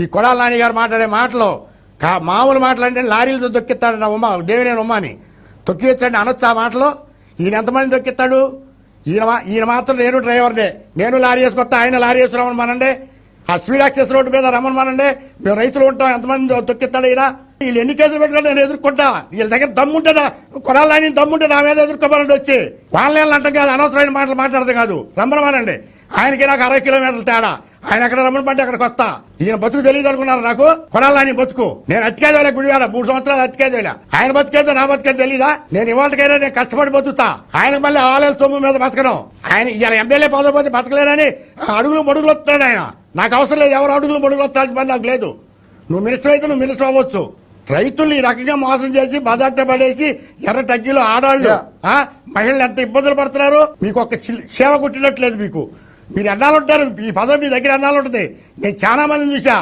ఈ కొడాల నాని గారు మాట్లాడే మాటలు కా మామూలు మాటలు అంటే లారీలతో దొక్కిస్తాడు నా ఉమ్మ దేవినేని ఉమ్మని. తొక్కిస్తాడు అనొచ్చు ఆ మాటలు. ఈయన ఎంతమంది దొక్కిస్తాడు? ఈయన ఈయన మాత్రం నేను డ్రైవర్నే. నేను లారీ వేసుకొస్తా ఆయన లారీ వేసుకురామని మనండి. ఆ స్పీడ్ యాక్సెస్ రోడ్డు మీద రమ్మని మనండి. మేము రైతులు ఉంటాం ఎంతమంది తొక్కిస్తాడు ఈయన. వీళ్ళు ఎన్ని కేసులు పెట్టాడు నేను ఎదుర్కొంటా. వీళ్ళ దగ్గర దమ్ముంటే కొడాల నాని దమ్ముంటే నా మీద ఎదుర్కోమనండి వచ్చి. వాళ్ళని అంటాం కాదు అనవసరమైన మాటలు మాట్లాడదు కాదు. రమ్మనమానండి ఆయనకి నాకు అరవై కిలోమీటర్ల తేడా. ఆయన అక్కడ రమ్మని అక్కడికి వస్తా. ఈయన బతుకు తెలియదు అనుకున్నారు నాకు? కొడాలని బతుకు. నేను అతికేదేలే గుడివాడ మూడు సంవత్సరాలు అతికేదేలే ఆయన బతికేదో నా బతికేది తెలీదా? నేను ఇవాళకైనా నేను కష్టపడి బతుకుతా. ఆయన మళ్ళీ ఆలయాల సొమ్ము మీద బతకను. ఆయన ఇలా ఎమ్మెల్యే పదవి పోతే బతకలేనని అడుగులు మడుగులు వస్తాడు ఆయన. నాకు అవసరం లేదు ఎవరు అడుగులు మడుగులు వస్తాల్సిన పని నాకు లేదు. నువ్వు మినిస్టర్ అయితే నువ్వు మినిస్టర్ అవ్వచ్చు. రైతులు ఈ రకంగా మోసం చేసి బజార్ట పడేసి ఎర్ర టగ్గిలో ఆడాళ్ళు ఆ, మహిళలు ఎంత ఇబ్బందులు పడుతున్నారు? మీకు ఒక సేవ కుట్టినట్లేదు మీకు. మీరు ఎన్నాళ్ళు ఉంటారు ఈ పదవి మీ దగ్గర ఎన్నాళ్ళు ఉంటుంది నేను చాలా మందిని చూసా